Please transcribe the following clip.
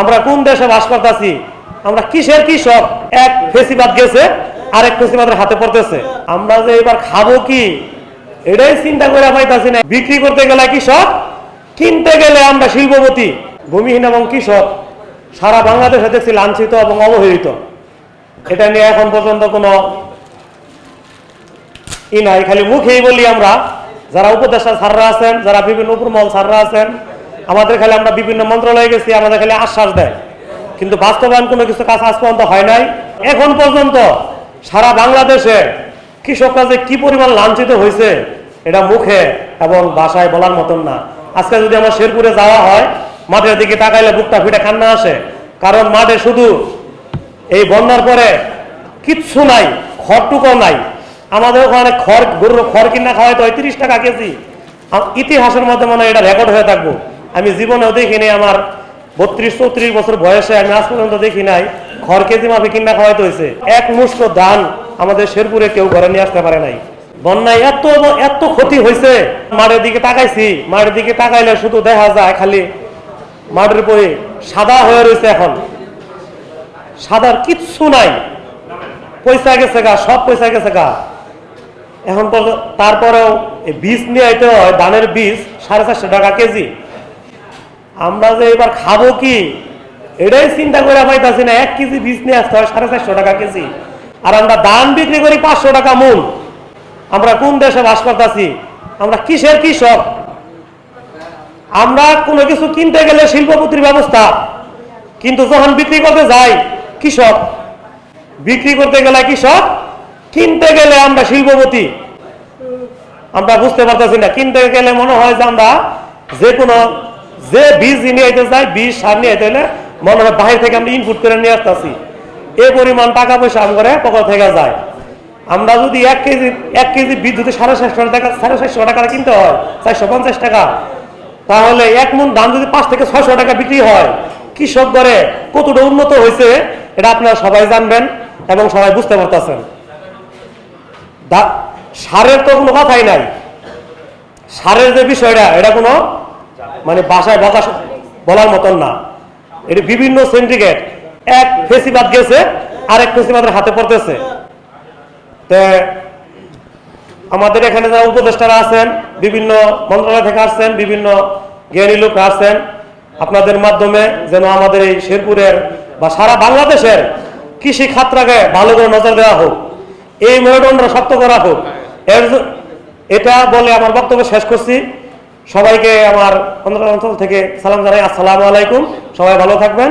আমরা কোন দেশে বাস করতেছি আমরা কিসের কৃষক? এক ফেসিবাদ গেছে, আরেক ফেসিবাদের হাতে পড়তেছে। আমরা যে এবার খাব কি? এটাই চিন্তা করে পাইতাছি না। বিক্রি করতে গেলে কৃষক, কিনতে গেলে আমরা শিল্পপতি, ভূমিহীন এবং কৃষক। সারা বাংলাদেশে দেখছি লাঞ্ছিত এবং অবহেলিত। এটা নিয়ে এখন পর্যন্ত কোনো ই নাই। খালি মুখেই বলি আমরা, যারা উপদেষ্টা স্যাররা আছেন, যারা বিভিন্ন উপরমহল স্যাররা আছেন আমাদের খালি আমরা বিভিন্ন মন্ত্রণালয়ে গেছি, আমাদের খালি আশ্বাস দেয়। কিন্তু বাস্তবায়ন কোনো কিছু কাজ আজ পর্যন্ত হয় নাই। এখন পর্যন্ত সারা বাংলাদেশে কৃষকরা যে কি পরিমাণ লাঞ্ছিত হয়েছে, এটা মুখে এবং ভাষায় বলার মতন না। আজকে যদি আমার শেরপুরে যাওয়া হয়, মাঠের দিকে তাকাইলে বুকটা ফিটে কান্না আসে। কারণ মাঠে শুধু এই বন্যার পরে কিচ্ছু নাই, খড়টুকু নাই। আমাদের ওখানে খড়, গরুর খড় কিনা খাওয়াই তো তিরিশ টাকা কেজি। ইতিহাসের মধ্যে মনে হয় এটা রেকর্ড হয়ে থাকব। আমি জীবনেও দেখিনি আমার বত্রিশ, চৌত্রিশ বছর বয়সে আমি আজ পর্যন্ত দেখি নাই। খড় কেজি মাপে কিনা খাওয়াইতে হয়েছে এক মুষ্ট ধান আমাদের শেরপুরে কেউ ঘরে নিয়ে আসতে পারে নাই। বন্যায় এত এত ক্ষতি হয়েছে মাঠের দিকে তাকাইছি। মাঠের দিকে তাকাইলে শুধু দেখা যায় খালি মাঠের উপরে সাদা হয়ে রয়েছে এখন। সাদার কিচ্ছু নাই। পয়সা গেছে গা, সব পয়সা গেছে গা। এখন তারপরেও বীজ নিয়ে আইতে হয়, ধানের বীজ, সাড়ে চারশো টাকা কেজি। আমরা যে এবার খাব কি? এটাই চিন্তা করে পাইতাছি না, এক কেজি বীজ নিয়ে আসতে হয় সাড়ে চারশো টাকা কেজি। আর আমরা দাম বিক্রি করি পাঁচশো টাকা মূল। আমরা কোন দেশে বাস করতেছি? আমরা কিসের কৃষক? আমরা কোনো কিছু কিনতে গেলে শিল্পপতির ব্যবস্থা। কিন্তু যখন বিক্রি করতে যাই, কৃষক। বিক্রি করতে গেলে কৃষক, কিনতে গেলে আমরা শিল্পপতি। আমরা বুঝতে পারতেছি না, কিনতে গেলে মনে হয় যে আমরা যে কোনো যে বীজ নিয়ে আইতে চাই বীজ সার নিয়ে আইতে হলে মনে হয় বাহির থেকে আমরা ইনপুট করে নিয়ে আসতেছি। এই পরিমাণ টাকা পয়সা আমাদের পকেট থেকে যায়। আমরা যদি এক কেজি এক কেজি বীজ যদি সাড়ে চারশো টাকা, সাড়ে চারশো টাকা কিনতে হয়, চারশো পঞ্চাশ টাকা, তাহলে এক মন ধান যদি পাঁচ থেকে ছয়শো টাকা বিক্রি হয়, কৃষক দরে কতটা উন্নত হয়েছে, এটা আপনারা সবাই জানবেন এবং সবাই বুঝতে পারতেছেন। সারের তো কোনো কথাই নাই। সারের যে বিষয়টা, এটা কোনো মানে বাসায় বকা বলার মতন না। এটা বিভিন্ন সিন্ডিকেট এক ফেসিবাদ গেছে, আরেক ফেসিবাদের হাতে পড়তেছে। আমাদের এখানে যারা উপদেষ্টারা আছেন, বিভিন্ন মন্ত্রণালয় থেকে আসছেন, বিভিন্ন জ্ঞানী লোক আসছেন, আপনাদের মাধ্যমে যেন আমাদের এই শেরপুরের বা সারা বাংলাদেশের কৃষি খাতটাকে ভালো করে নজর দেওয়া হোক। এই মেরুদণ্ডটা শক্ত করা হোক। এর এটা বলে আমার বক্তব্য শেষ করছি। সবাইকে আমার অঞ্চল থেকে সালাম জানাই। আসসালামু আলাইকুম। সবাই ভালো থাকবেন।